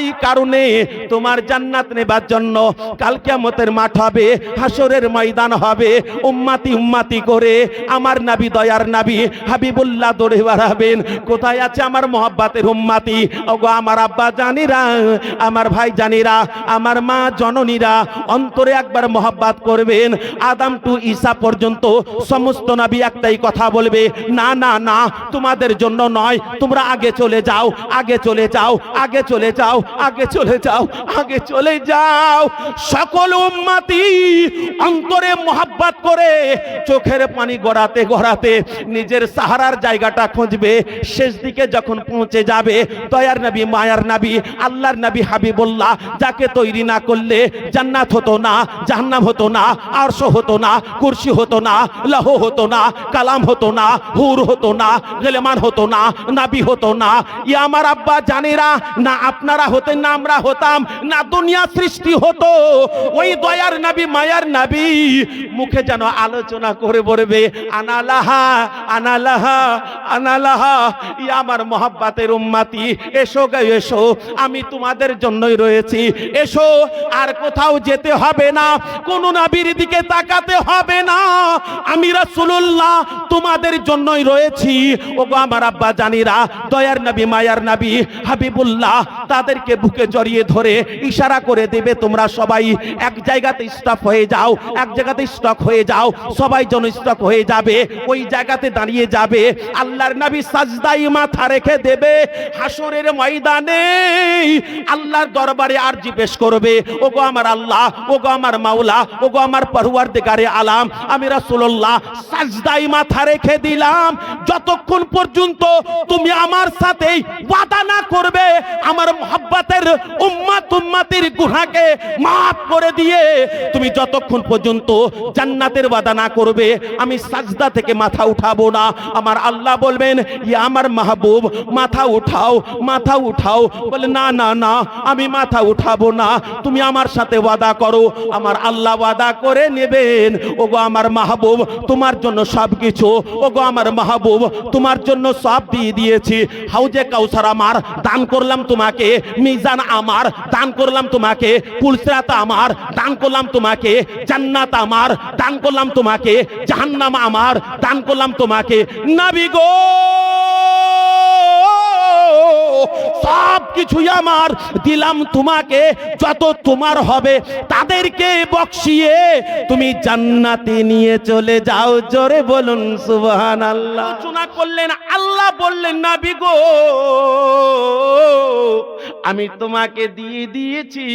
এই কারণে তোমার জান্নাত নেবার জন্য কাল কিয়ামতের মাঠ হবে হাসরের ময়দান হবে। উম্মাতি উম্মাতি করে আমার নাবি দয়ার নাবি হাবিবুল্লাহ দৌড়ে বেড়াবেন। কোথায় আছে আমার মোহাব্বাতের উম্মাতি? ওগো আমার আব্বা জানিরা, আমার ভাই জানিরা, আমার মা জননীরা অন্তরে একবার মোহাব্বাত করবেন। আদাম টু ঈসা পর্যন্ত সমস্ত নাবি একটাই কথা বলবে, না না না, তোমাদের জন্য নয়, তোমরা আগে চলে যাও, আগে চলে যাও, আগে চলে যাও আগে চলে যাও, আগে চলে যাও। সকল উম্মাতি অন্তরে মোহাব্বত করে চোখের পানি গড়াতে গড়াতে নিজের সাহারার জায়গাটা খুঁজবে, শেষ দিকে যখন পৌঁছে যাবে, দয়ার নবী, মায়ার নবী, আল্লাহর নবী হাবিবুল্লাহ যাকে তৈরি না করলে জান্নাত হতো না, জাহান্নাম হতো না, আরশ হতো না কুরসি হতো না, লহ হতো না, কালাম হতো না, হুর হতো না, গেলেমান হতো না, নাবি হতো না। ই আমার আব্বা, জানেরা, না আপনারা হতেন না আমরা হতাম, না দুনিয়া সৃষ্টি হতো। ওই দয়ার নাবি, মায়ার নাবি মুখে যেন আলোচনা করে বলবে, আনালাহা আনালাহা ই আমার মোহাব্বাতের উম্মাতি। এসো গে, এসো, আমি তোমাদের জন্যই রয়েছি। এসো, আর কোথাও যেতে হবে না, কোন নাবির দিকে তাকাতে হবে না। আমি রাসূলুল্লাহ তোমাদের জন্যই রয়েছি। ওগো আমার আব্বা জানিরা, দয়ার নবী, মায়ার নবী, হাবিবুল্লাহ, তাদেরকে বুকে জড়িয়ে ধরে ইশারা করে দেবে তোমরা সবাই, এক জায়গাতে স্টপ হয়ে যাও, এক জায়গাতে স্টক হয়ে যাও, সবাই যেন স্টক হয়ে যাবে, ওই জায়গাতে দাঁড়িয়ে যাবে। আল্লাহর নবী সাজদাই মাথা রেখে দেবে হাসরের ময়দানে আল্লাহর দরবারে আরজি পেশ করবে। ওগো আমার আল্লাহ, ওগো আমার মাওলা, ওগো আমার পরওয়ারদিগারে আলাম, আমি রাসূলুল্লাহ সাজদাই মাথা রেখে দিলাম। যতক্ষণ পর্যন্ত তুমি আমার সাথে ওয়াদা না করবে, আমার মোহাব্বতের উম্মাত উম্মাতির গুনাহকে মাফ করে দিয়ে তুমি যতক্ষণ পর্যন্ত জান্নাতের ওয়াদা না করবে, আমি সাজদা থেকে মাথা উঠাবো না। আমার আল্লাহ বলবেন, ইয়া আমার মাহবুব, মাথা উঠাও মাথা উঠাও। বলে, না না না, আমি মাথা উঠাবো না, তুমি আমার সাথে ওয়াদা করো। আমার আল্লাহ ওয়াদা করে নেবেন। ওগো আমার মাহবুব, তোমার জন্য সব কিছু ওগো আমার মাহবুব, তোমার জন্য সব দিয়ে দিয়েছি। হাউজে কাউসার আমার, দান করলাম তোমাকে, মিজান আমার, দান করলাম তোমাকে পুলসরাত আমার, দান করলাম তোমাকে, জান্নাত আমার, দান করলাম তোমাকে, জাহান্নাম আমার, দান করলাম তোমাকে। নাবি গো Oh! সব কিছুই আমার। দিলাম তোমাকে, যত তোমার হবে, তাদেরকে বকশিয়ে। তুমি জান্নাতে নিয়ে চলে যাও, জোরে বলুন সুবহান আল্লাহ আলোচনা করলেন, আল্লাহ বললেন, নাবি গো, আমি তোমাকে দিয়ে দিয়েছি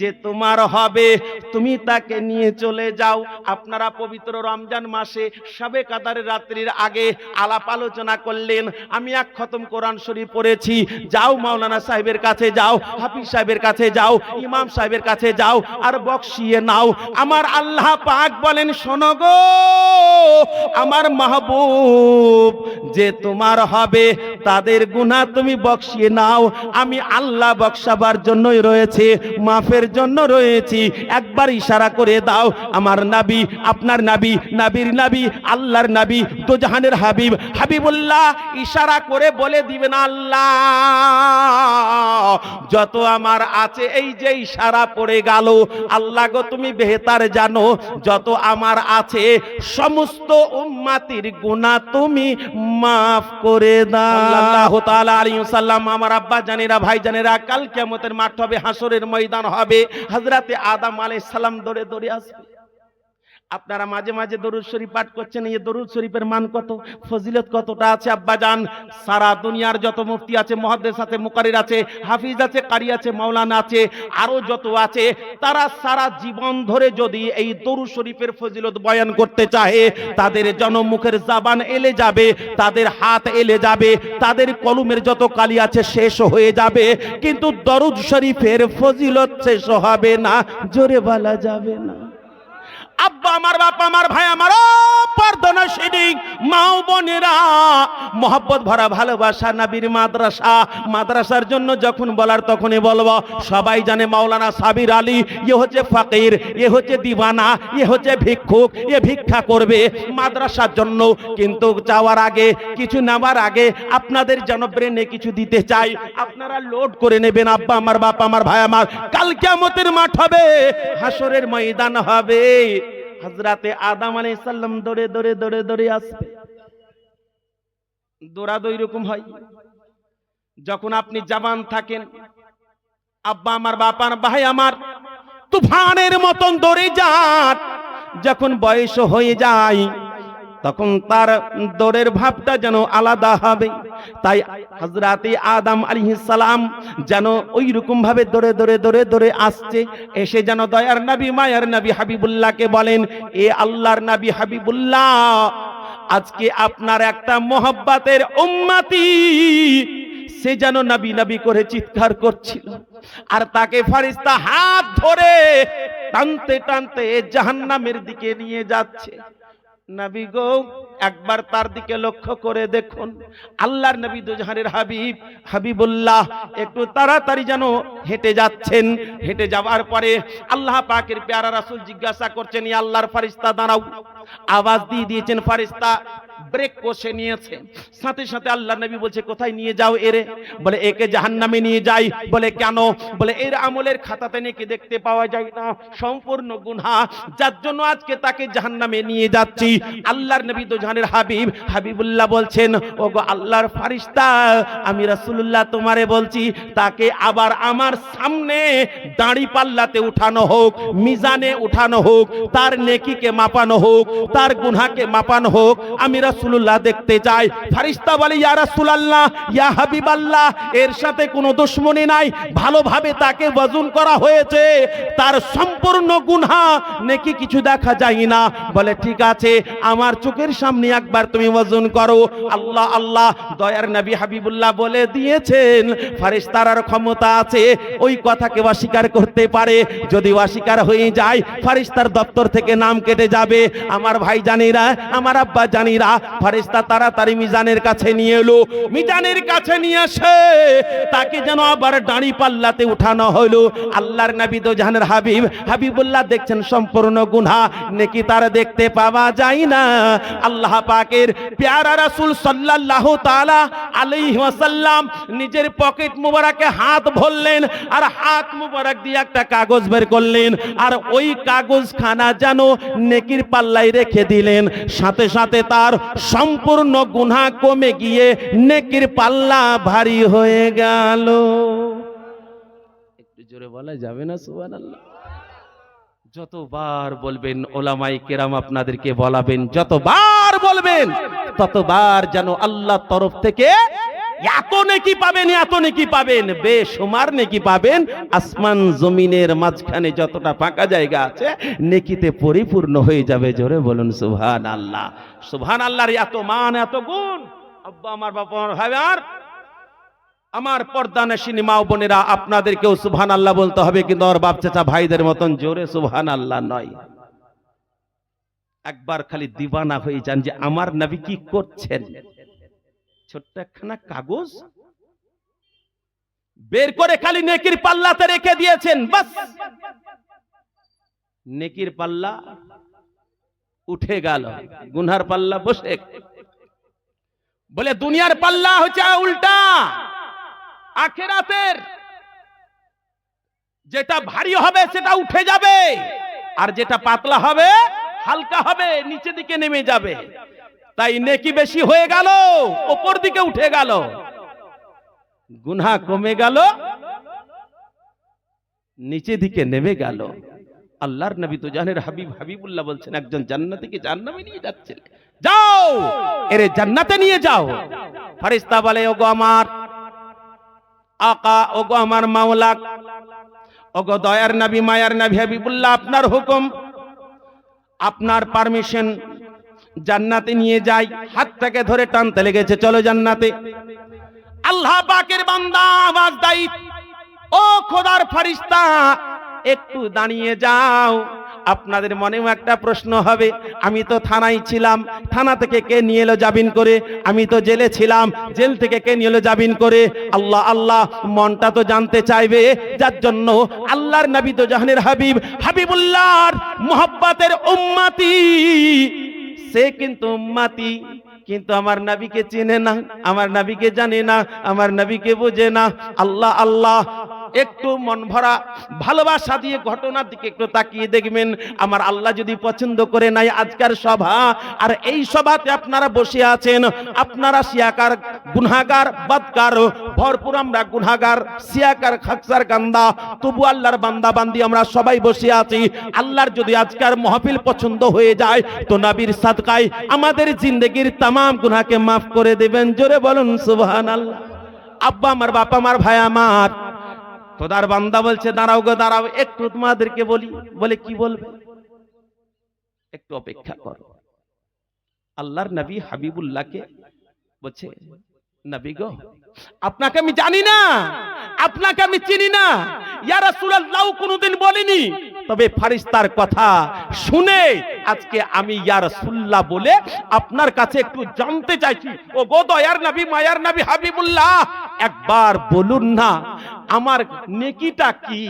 যে তোমার হবে, তুমি তাকে নিয়ে চলে যাও। আপনারা পবিত্র রমজান মাসে সবে কাদারের রাত্রির আগে আলাপ আলোচনা করলেন। আমি এক খতম কোরআন শরীফ পড়েছি, যাও মাওলানা সাহেবের কাছে যাও, হাফিজ সাহেবের কাছে যাও, ইমাম সাহেবের কাছে যাও আর বক্সিয়ে নাও। আমার আল্লাহ পাক বলেন, শোনো গো, আমার মাহবুব যে তোমার হবে, তাদের গুনাহ তুমি বকশিয়ে নাও। আমি আল্লাহ বকশাবার জন্যই রয়েছে, মাফের জন্য রয়েছি। একবার ইশারা করে দাও, আমার নাবি, আপনার নাবি, নাবির নাবি, আল্লাহর নাবি তো জাহানের হাবিব। হাবিবুল্লাহ, ইশারা করে বলে দিবেন, আল্লাহ, যত আমার আছে, এই যে ইশারা পড়ে গেল, আল্লাহ গো, তুমি বেহতার জানো, যত আমার আছে, সমস্ত উম্মাতির গুনাহ তুমি মাফ করে দাও। আল্লাহ আলাইহি সাল্লাম আমার আব্বা জানেরা, ভাই জানেরা, কাল কিয়ামতের মাঠ হবে হাসরের ময়দান হবে। হযরতে আদাম আলাইহিস সালাম দরে দৌড়ে আসবে। আপনারা মাঝে মাঝে দরুদ শরীফ পাঠ করছেন, এই দরুদ শরীফের মান কত? ফজিলত কতটা আছে আব্বাজান সারা দুনিয়ার যত মুফতি আছে, মহাদ্দেশ আছে, মুকারির আছে, হাফিজ আছে, কারি আছে, মাওলানা আছে, আরও যত আছে, তারা সারা জীবন ধরে যদি এই দরুদ শরীফের ফজিলত বয়ান করতে চাহে, তাদের জনমুখের জাবান এলে যাবে, তাদের হাত এলে যাবে, তাদের কলমের যত কালি আছে শেষ হয়ে যাবে, কিন্তু দরুদ শরীফের ফজিলত শেষ হবে না, জোরে বলা যাবে না। আব্বা, আমার বাবা আমার ভাই, আমার ও পর্দনা মাও, বোনেরা, মোহাব্বত ভরা ভালোবাসা নবীর মাদ্রাসা। মাদ্রাসার জন্য যখন বলার তখনই বলব, সবাই জানে মাওলানা সাবির আলী, এ হচ্ছে ফাকির, এ হচ্ছে দিওয়ানা এ হচ্ছে ভিক্ষুক, এ ভিক্ষা করবে মাদ্রাসার জন্য। কিন্তু যাওয়ার আগে, কিছু নেওয়ার আগে আপনাদের জনব্রেনে কিছু দিতে চাই। আপনারা লোড করে নেবেন, আব্বা, আমার বাপ, আমার ভাই, আমার। কাল কিয়ামতের মাঠ হবে হাসরের ময়দান হবে। হজরাতে আদাম আলি সাল্লাম দৌড়ে দৌড়ে দৌড়ে দৌড়ে আসবে। দৌড়া দৌড় রকম হয়। যখন আপনি জাবান থাকেন, আব্বা আমার বাপার ভাই আমার, তুফানের মতন দৌড়ে যান। যখন বয়স হয়ে যায় তখন তার দরের ভাবটা যেন আলাদা হবে। তাই হজরাতে আদম আলী সালাম যেন ওই ভাবে দরে দৌড়ে দৌড়ে দৌড়ে আসছে। এসে যেন দয়ার নবী, মায়ার নবী হাবিবুল্লাহকে বলেন, এ আল্লাহর নবী হাবিবুল্লাহ, আজকে আপনার একটা মোহব্বতের উম্মাতি। সে যেন নবী নবী করে চিৎকার করছিল। আর তাকে ফারিস্তা হাত ধরে টানতে টানতে জাহান্নামের দিকে নিয়ে যাচ্ছে। নবী গো, একবার তার দিকে লক্ষ্য করে দেখুন। আল্লাহর নবী দুজাহানের হাবিব, হাবিবুল্লাহ, একটু তাড়াতাড়ি যেন হেঁটে যাচ্ছেন। হেঁটে যাওয়ার পরে আল্লাহ পাকের প্যারা রাসূল জিজ্ঞাসা করছেন আল্লাহর ফারিস্তা দাঁড়াও। আওয়াজ দিয়ে দিয়েছেন ফারিস্তা ব্রেক কষে নিয়েছে। সাথে সাথে আল্লাহ নবী বলছে, কোথায় নিয়ে যাও এরে? বলে, একে জাহান্নামে নিয়ে যাই। বলে, কেন? বলে, এর আমলের খাতাতে নাকি দেখতে পাওয়া যায় না। সম্পূর্ণ গুনহা। যার জন্য আজকে তাকে জাহান্নামে নিয়ে যাচ্ছি। আল্লাহর নবী তো জাহানের হাবিব। হাবিবুল্লাহ বলছেন ও গো আল্লাহর ফারিস্তা, আমি রাসূলুল্লাহ তোমারে বলছি, তাকে আবার আমার সামনে দাড়ি পাল্লাতে উঠানো হোক, মিজানে উঠানো হোক, তার নেকিকে মাপানো হোক, তার গুনহাকে মাপানো হোক। আমি রাসূলুল্লাহ দেখতে চাই ফারিস্তা বলে, ইয়া রাসূলুল্লাহ, ইয়া হাবিবাল্লাহ, এর সাথে কোনো দুশ্মনী নাই। ভালোভাবে তাকে ওজন করা হয়েছে। তার সম্পূর্ণ গুনহা নেকি কিছু দেখা যায় না। বলে, ঠিক আছে, আমার চোখের সামনে একবার তুমি ওজন করো। আল্লাহ আল্লাহ, দয়ার নবী হাবিবুল্লাহ বলে দিয়েছেন ফারিস্তারার ক্ষমতা আছে। ওই কথাকে অস্বীকার করতে পারে। যদি অস্বীকার হয়ে যায় ফারিস্তার দপ্তর থেকে নাম কেটে যাবে। আমার ভাই জানিরা আমার আব্বা জানিরা ফারিস্তা তাড়াতাড়ি মিজানের কাছে নিয়ে এলো। মিজানের কাছে নিয়ে আসে তাকে যেন আবার দাঁড়ি পাল্লাতে উঠানো হলো। আল্লাহর নবী তো জাহানের হাবিব। হাবিবুল্লাহ দেখছেন সম্পূর্ণ গুনহা। নেকি তার দেখতে পাওয়া যায় না। আল্লাহ পাকের প্যারা রাসূল সাল্লাল্লাহু তাআলা আলাইহি নিজের পকেট মুবারকে হাত ভরলেন আর হাত মুবারক দিয়ে একটা কাগজ বের করলেন আর ওই কাগজ খানা যেন নেকির পাল্লায় রেখে দিলেন। সাথে সাথে তার সম্পূর্ণ গুনাহ কমে গিয়ে নেকির পাল্লা ভারী হয়ে গেল। একটু জোরে বলা যাবে না, সুবহানাল্লাহ? যতবার বলবেন ওলামাই কেরাম আপনাদেরকে বলাবেন, যতবার বলবেন, ততবার যেন আল্লাহ তরফ থেকে এত নেকি পাবেন, এত নেকি পাবেন বেসুমার নেকি পাবেন, আসমান জমিনের মাঝখানে যতটা ফাঁকা জায়গা আছে, নেকিতে পরিপূর্ণ হয়ে যাবে, জোরে বলুন সুবহান আল্লাহ সুবহান আল্লাহর এত মান, এত গুণ। আব্বা, আমার বাবা, আমার ভাই, আর আমার পর্দানাসিনী মা ও বোনেরা, আপনাদেরকেও সুবহান আল্লাহ বলতে হবে, কিন্তু আমার বাপ চাচা ভাইদের মতন জোরে সুবহান আল্লাহ নয়। একবার খালি দিবানা হয়ে যান যে আমার নবী কি করছেন? ছোট্ট একখানা কাগজ বের করে খালি নেকির পাল্লাতে রেখে দিয়েছেন, বাস। নেকির পাল্লা উঠে গেল, গুনহার পাল্লা বসে বলে, দুনিয়ার পাল্লা হচ্ছে উল্টা। আখেরাতের যেটা ভারী হবে সেটা উঠে যাবে, আর যেটা পাতলা হবে, হালকা হবে, নিচে দিকে নেমে যাবে। তাই নেকি বেশি হয়ে গেল, ওপর দিকে উঠে গেল। গুনাহ কমে গেল, নিচে দিকে নেমে গেল। আল্লাহর নবী তো জানের হাবিব হাবিবুল্লাহ বলছেন, একজন জান্নাতিকে জান্নামে নিয়ে যাচ্ছে যাও, এরে জান্নাতে নিয়ে যাও। ফারিস্তা বলে, ওগো আমার আকা, ওগো আমার মাওলা ওগো দয়ার নবী, মায়ার নবী, হাবিবুল্লাহ, আপনার হুকুম, আপনার পারমিশন জান্নাতে নিয়ে যাই, হাত থেকে ধরে টানতে লেগেছে, চলো জান্নাতে। আল্লাহ পাকের বান্দা, আওয়াজ দাই। ও খোদার ফারিস্তা একটু দাঁড়িয়ে যাও। আপনাদের মনেও একটা প্রশ্ন হবে। আমি তো থানায় ছিলাম। থানা থেকে কে নিয়ে এলো জামিন করে? আমি তো জেলে ছিলাম। জেল থেকে কে নিয়ে এলো জামিন করে? আল্লাহ আল্লাহ, মনটা তো জানতে চাইবে। যার জন্য আল্লাহর নবী তো জাহানের হাবিব। হাবিবুল্লাহর মোহাব্বতের উম্মাতি। সে কিন্তু উম্মাতি। কিন্তু আমার নবীকে চেনে না, আমার নবীকে জানে না, আমার নবীকে বোঝে না। আল্লাহ আল্লাহ একটু মন ভরা ভালোবাসা দিয়ে ঘটনার দিকে একটু তাকিয়ে দেখবেন। আমার আল্লাহ যদি পছন্দ করে নাই আজকের সভা, আর এই সভাতে আপনারা বসে আছেন, আপনারা সিয়াকার গুনাগার বদকার, ভরপুর আমরা গুনাগার সিয়াকার খাকসার কান্দা তবু আল্লাহর বান্দা বান্দি আমরা সবাই বসে আছি। আল্লাহর যদি আজকের মহফিল পছন্দ হয়ে যায়, তো নবীর সাদকায় আমাদের জিন্দগির তামাম গুনাহকে মাফ করে দেবেন। জোরে বলুন, সুবহানাল্লাহ। আব্বা আমার বাবা আমার, ভাই আমার খোদার বান্দা বলছে, দাঁড়াও গো, দাঁড়াও, একটু তোমাদেরকে বলি। বলে কি বলবে? একটু অপেক্ষা করো। আল্লাহর নবী হাবিবুল্লাহকে বলছে, নবী গো, আপনাকে আমি জানি না, আপনাকে আমি চিনি না। ইয়া রাসূলুল্লাহ, কোনোদিন বলিনি। তবে ফারিস্তার কথা শুনে আজকে আমি ইয়া রাসূলুল্লাহ বলে আপনার কাছে একটু জানতে চাইছি। ও গো দয়ার নবী, মায়ার নবী হাবিবুল্লাহ, একবার বলুন না আমার নেকিটা কি?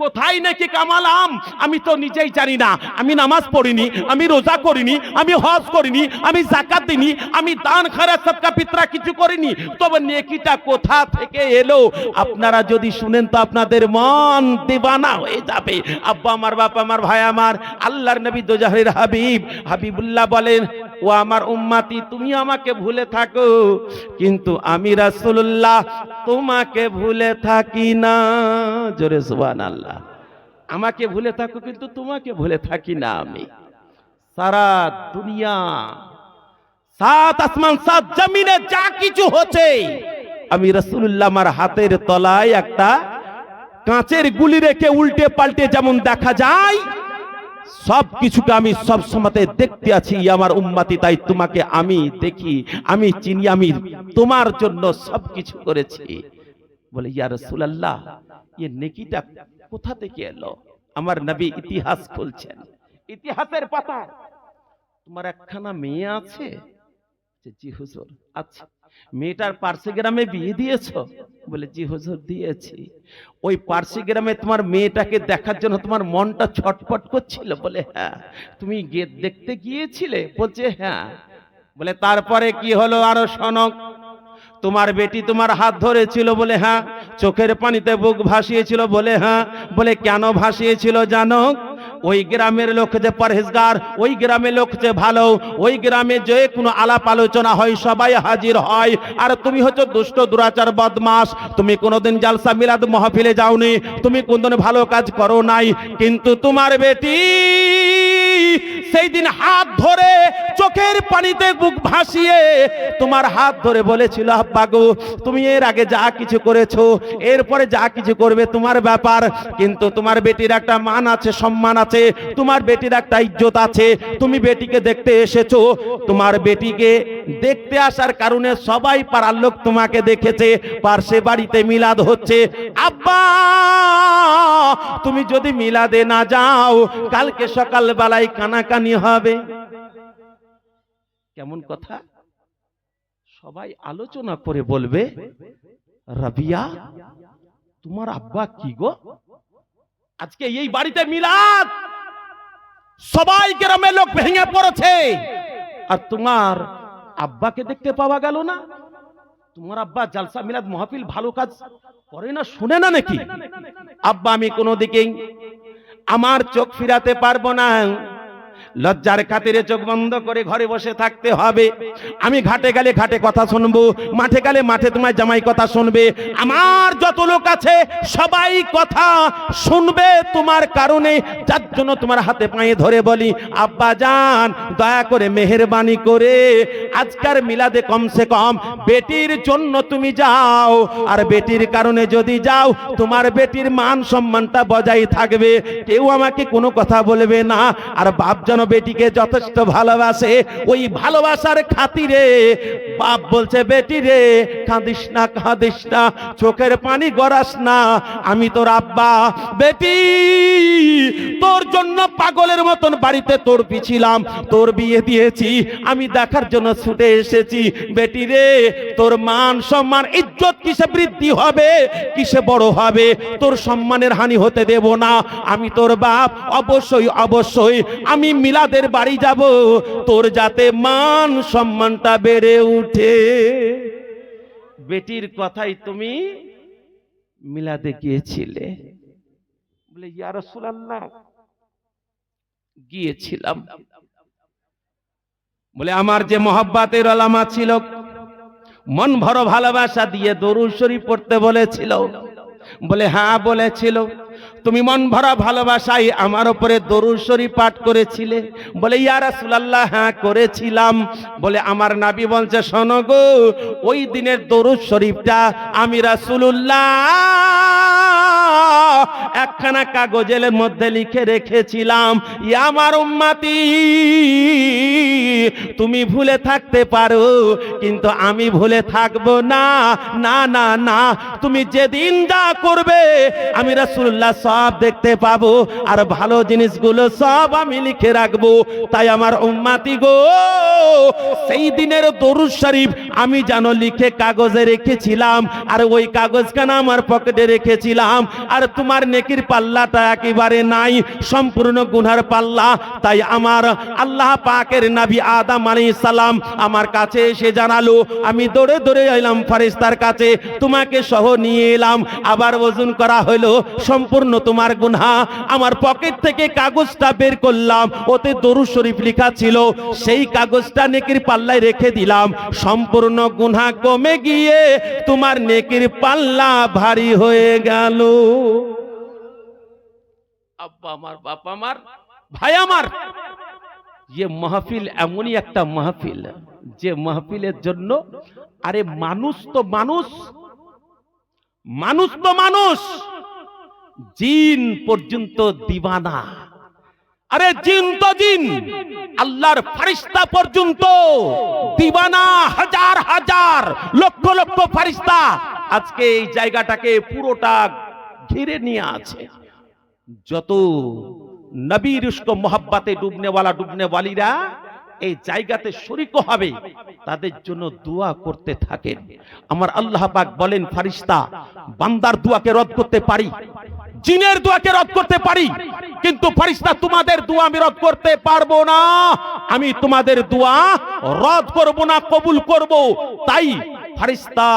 কোথায় নেকি কামালাম? আমি তো নিজেই জানি না। আমি নামাজ পড়িনি, আমি রোজা করিনি, আমি হজ করিনি, আমি জাকাত দিনি আমি দান খারাপ সবকা পিত্রা কিছু করিনি। তবে নেকিটা কোথা থেকে এলো? আপনারা যদি শুনেন তো আপনাদের মন দিবানা হয়ে যাবে। আব্বা আমার বাবা আমার, ভাই আমার, আল্লাহর নবী দোজাহের হাবিব, হাবিবুল্লাহ বলেন, ও আমার উম্মাতি, তুমি আমাকে ভুলে থাকো। কিন্তু আমি রাসূলুল্লাহ তোমাকে ভুলে থাকি। না, জোরে সুবহানাল্লাহ। আমাকে ভুলে থাকো, কিন্তু তোমাকে ভুলে থাকি না আমি। সারা দুনিয়া, সাত আসমান, সাত জমিনে যা কিছু হচ্ছে, আমি রাসূলুল্লাহ আমার হাতের তলায় একটা কাঁচের গুলি রেখে উল্টে পাল্টে যেমন দেখা যায়, সব কিছুকে আমি সব সময়তে দেখতে আছি আমার উম্মাতি, তাই তোমাকে আমি দেখি, আমি চিনি, আমি তোমার জন্য সব কিছু করেছি। বলে, ইয়া রাসূলুল্লাহ এই নেকিটা কোথা থেকে এলো? আমার নবী ইতিহাস খুলছেন। ইতিহাসের পাতা তোমার একখানা মেয়ে আছে? জি হুজুর আচ্ছা মেয়েটার পার্শ্বে গ্রামে বিয়ে দিয়েছ? বলে, জি হুজুর, দিয়েছি। ওই পার্শ্বে গ্রামে তোমার মেয়েটাকে দেখার জন্য তোমার মনটা ছটফট করছিল? বলে হ্যাঁ। তুমি দেখতে গিয়েছিলে? বলছে হ্যাঁ। বলে, তারপরে কি হলো আরও সনক তোমার বেটি তোমার হাত ধরেছিল বলে হ্যাঁ? চোখের পানিতে বুক ভাসিয়েছিল বলে হ্যাঁ? বলে, কেন ভাসিয়েছিল জানো? ওই গ্রামের লোক যে পরহেজগার, ওই গ্রামের লোক যে ভালো, ওই গ্রামে যে কোনো আলাপ আলোচনা হয়, সবাই হাজির হয়। আর তুমি হচ্ছে দুষ্ট, দুরাচার, বদমাস। তুমি কোনোদিন জালসা মিলাদ মহফিলে যাওনি। তুমি কোনদিন ভালো কাজ করো নাই। কিন্তু তোমার বেটি সেই দিন হাত ধরে চোখের পানিতে বুক ভাসিয়ে তোমার হাত ধরে বলেছিল, আব্বা গো, তুমি এর আগে যা কিছু করেছ, এরপরে যা কিছু করবে তোমার ব্যাপার। কিন্তু তোমার বেটির একটা মান আছে, সম্মান আছে, তোমার বেটির একটা ইজ্জত আছে। তুমি বেটিকে দেখতে এসেছ, তোমার বেটিকে দেখতে আসার কারণে সবাই পাড়ার লোক তোমাকে দেখেছে, পার্শ্বে বাড়িতে মিলাদ হচ্ছে। আব্বা, তুমি যদি মিলাদে না যাও, কালকে সকাল বেলায় কানাকানি হবে। কেমন কথা? সবাই আলোচনা করে বলবে, রাবিয়া, তোমার আব্বা কি গো? আজকে এই বাড়িতে মিলাদ। সবাই গ্রামের লোক ভেঙে পড়েছে। আর তোমার আব্বাকে দেখতে পাওয়া গেল না? তোমার আব্বা জালসা মিলাদ মহাফিল ভালো কাজ করে না, শুনে না নাকি? আব্বা, আমি কোনো দিকেই আমার চোখ ফিরাতে পারব না। লজ্জার খাতিরে চোখ বন্ধ করে ঘরে বসে থাকতে হবে। আমি ঘাটে গেলে ঘাটে কথা শুনব, মাঠে গেলে মাঠে তোমার জামাই কথা শুনবে। আমার যত লোক আছে, সবাই কথা শুনবে তোমার কারণে। যার জন্য তোমার হাতে পায়ে ধরে বলি, আব্বা যান দয়া করে মেহেরবানি করে। আজকার মিলাদে কমসে কম বেটির জন্য তুমি যাও। আর বেটির কারণে যদি যাও, তোমার বেটির মান সম্মানটা বজায় থাকবে। কেউ আমাকে কোনো কথা বলবে না। আর বাপ যেন বেটিকে যথেষ্ট ভালোবাসে, ওই ভালোবাসার খাতিরে বাপ বলছে, বেটি রে, কাঁদিস না কাঁদিস না, চোখের পানি গড়াস না, আমি তোর আব্বা। বেটি, তোর জন্য পাগলের মতন বাড়িতে তোর পিছিলাম তোর বিয়ে দিয়েছি, আমি দেখার জন্য ছুটে এসেছি। বেটি রে, তোর মান সম্মান, ইজ্জত কিসে বৃদ্ধি হবে, কিসে বড় হবে? তোর সম্মানের হানি হতে দেব না, আমি তোর বাপ, অবশ্যই অবশ্যই, আমি মিলাদের বাড়ি যাব, তোর যাতে মান সম্মানটা বেড়ে উঠে। বেটির কথাই তুমি মিলাদে গিয়েছিলে। বলে, ইয়া রাসূলুল্লাহ, গিয়েছিলাম। বলে, আমার যে মহব্বাতের আলামা ছিল, মন ভরো ভালোবাসা দিয়ে দরুদ শরীফ পড়তে বলেছিল। বলে হ্যাঁ বলেছিল। তুমি মন ভরা ভালোবাসায় আমার ওপরে দরুদ শরীফ পাঠ করেছিলে। বলে, ইয়া রাসূলুল্লাহ হ্যাঁ করেছিলাম। বলে, আমার নাবি বলছে, শোনো গো, ওই দিনের দরুদ শরীফটা আমি রাসূলুল্লাহ একখানা কাগজের মধ্যে লিখে রেখেছিলাম আমার উম্মাতি, তুমি ভুলে থাকতে পারো, কিন্তু আমি ভুলে থাকব না। না না না, তুমি যেদিন যা করবে, আমি রাসূলুল্লাহ সব দেখতে পাবো, আর ভালো জিনিসগুলো সব আমি লিখে রাখব। তাই আমার উম্মাতি গো, সেই দিনের দরুদ শরীফ আমি জানো লিখে কাগজে রেখেছিলাম, আর ওই কাগজখানা আমার পকেটে রেখেছিলাম, আর তোমার নেকির পাল্লাটা একেবারে নাই, সম্পূর্ণ গুনার পাল্লা। তাই আমার আল্লাহ পাকের নাবি আদম আলাইহিস সালাম আমার কাছে এসে জানালো, আমি দৌড়ে দৌড়ে এলাম ফারিস্তার কাছে, তোমাকে সহ নিয়ে এলাম। আবার ওজন করা হলো, সম্পূর্ণ তোমার গুনহা। আমার পকেট থেকে কাগজটা বের করলাম, ওতে দরুদ শরীফ লেখা ছিল, সেই কাগজটা নেকির পাল্লায় রেখে দিলাম। সম্পূর্ণ গুনহা কমে গিয়ে তোমার নেকির পাল্লা ভারী হয়ে গেল। আব্বা আমার বাপ আমার, ভাই আমার। মাহফিল এমনই একটা মাহফিল, যে মাহফিলের জন্য, আরে মানুষ তো মানুষ মানুষ তো মানুষ, জিন পর্যন্ত দিবানা। আরে জিন তো জিন, আল্লাহর ফারিস্তা পর্যন্ত দিবানা, হাজার হাজার, লক্ষ লক্ষ ফারিস্তা আজকে এই জায়গাটাকে পুরোটা ঘিরে নিয়ে আছে। যত নবীর উস্কো মোহাব্বাতে ডুবনেওয়ালা ডুবনেওয়ালিরা এই জায়গাতে শরিক হবে, তাদের জন্য দোয়া করতে থাকেন। আমার আল্লাহ পাক বলেন ফারিস্তা বান্দার দোয়াকে রদ করতে পারি, জিনের দোয়াকে রদ করতে পারি, কিন্তু ফারিস্তা তোমাদের দোয়া আমি রদ করতে পারব না। আমি তোমাদের দোয়া রদ করব না, কবুল করব। তাই ফারিস্তা,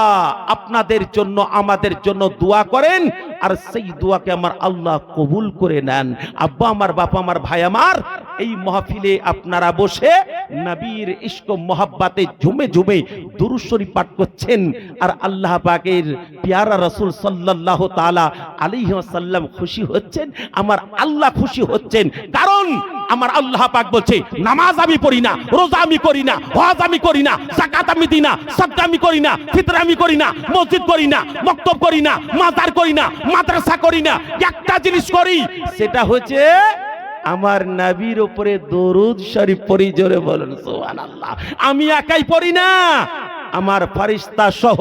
আপনাদের জন্য, আমাদের জন্য দোয়া করেন, আর সেই দোয়াকে আমার আল্লাহ কবুল করে নেন। আব্বা আমার বাবা আমার, ভাই আমার, এই মাহফিলে আপনারা বসে নবীর ইস্ক মোহাব্বাতে ঝুমে ঝুমে দুরুশ্বরী পাঠ করছেন, আর আল্লাহ পাকের পিয়ারা রসুল সাল্লাল্লাহু তাআলা আলাইহি ওয়াসাল্লাম খুশি হচ্ছেন, আমার আল্লাহ খুশি হচ্ছেন কারণ আমার আল্লাহ পাক বলছে, নামাজ আমি পড়ি না, রোজা আমি করি না, হজ আমি করি না জাকাত আমি দিই না, সদকা আমি করি না, ফিতরা আমি করি না, মসজিদ করি না, মক্তব করি না, মাজার করি না, মাদ্রাসা করি না, একটা জিনিস করি, সেটা হচ্ছে আমার নবীর উপরে দরুদ শরীফ পড়ি, জোরে বলেন, সুবহানাল্লাহ। আমি একাই পড়ি না, আমার ফারিস্তা সহ